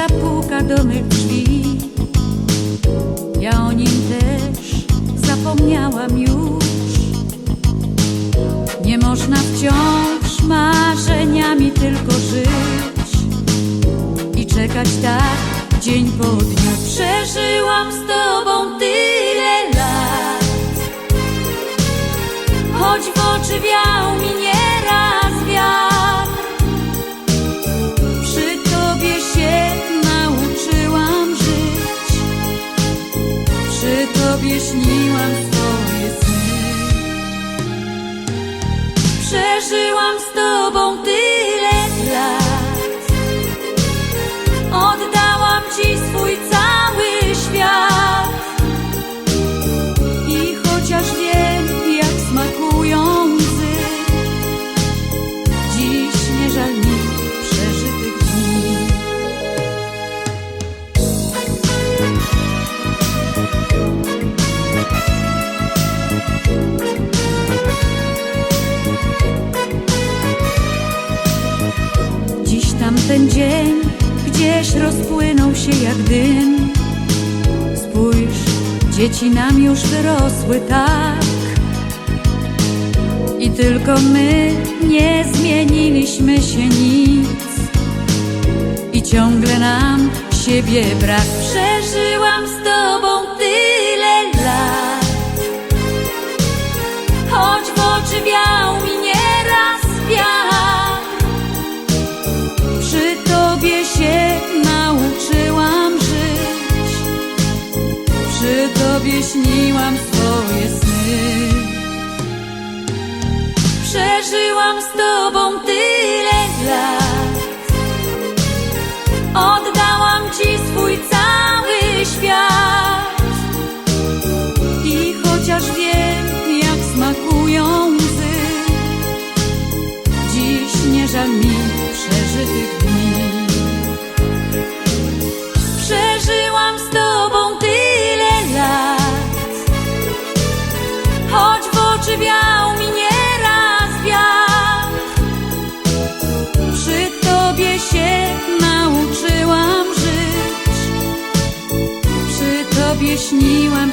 zapuka do mych drzwi. Ja o nim też zapomniałam już. Nie można wciąż marzeniami tylko żyć i czekać tak dzień po dniu. Przeżyłam sto śniłam swoje sny. Przeżyłam z tamten dzień gdzieś rozpłynął się jak dym. Spójrz, dzieci nam już wyrosły tak. I tylko my nie zmieniliśmy się nic. I ciągle nam siebie brak. Przeżyłam z tobą łzy, Dziś nie żal mi przeżytych dni. Przeżyłam z tobą tyle lat, choć w oczy wiał mi nieraz wiatr. Przy tobie się nauczyłam żyć, przy tobie śniłam